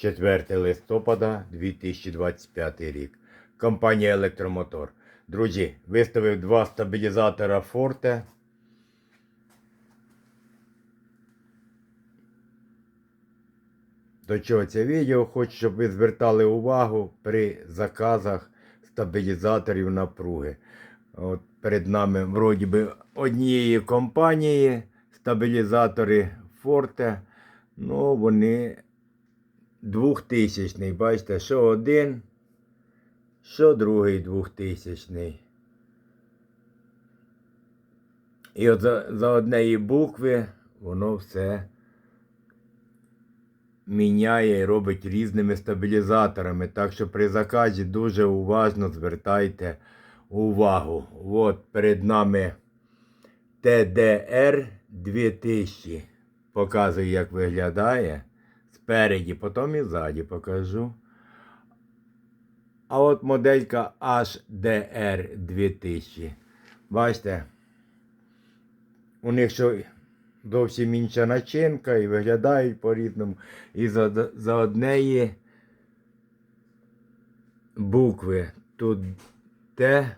4 листопада 2025 рік. Компанія Електромотор. Друзі, виставив два стабілізатора Forte. До чого це відео? Хочу, щоб ви звертали увагу при заказах стабілізаторів напруги. От перед нами вроді би однієї компанії стабілізатори Forte. Ну, вони 2000 Бачите, що один, що другий 2000 І от за, за однієї букви воно все міняє і робить різними стабілізаторами. Так що при заказі дуже уважно звертайте увагу. От перед нами TDR 2000. Показую, як виглядає. Спереді, потім і ззаді покажу. А от моделька HDR 2000. Бачите, у них що зовсім інша начинка і виглядають по-різному. І за, за однієї букви. Тут Т,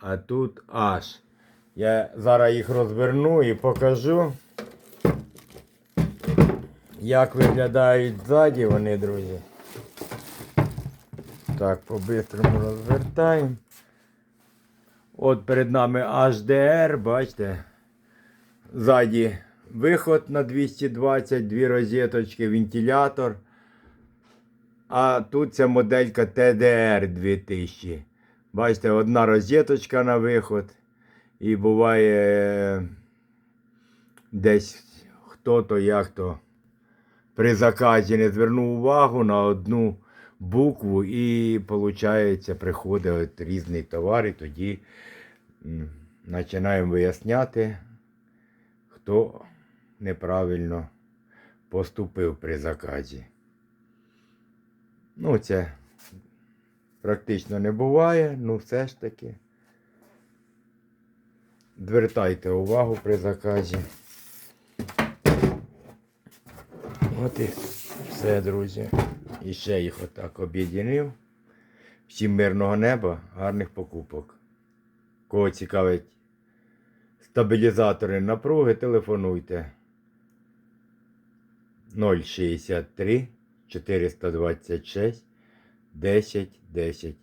а тут H. Я зараз їх розверну і покажу. Як виглядають ззаді вони, друзі. Так, по-бистрому розвертаємо. От перед нами HDR, бачите. Ззаді виход на 220, дві розеточки, вентилятор. А тут ця моделька TDR 2000. Бачите, одна розеточка на виход. І буває е, десь хто-то, як то при заказі не звернув увагу на одну букву і, виходить, приходить різний товар, і тоді починаємо виясняти, хто неправильно поступив при заказі. Ну, це практично не буває, ну все ж таки. Звертайте увагу при заказі. От і все, друзі. І ще їх отак об'єднив. Всім мирного неба, гарних покупок. Кого цікавить стабілізатори напруги, телефонуйте 063 426 10 10.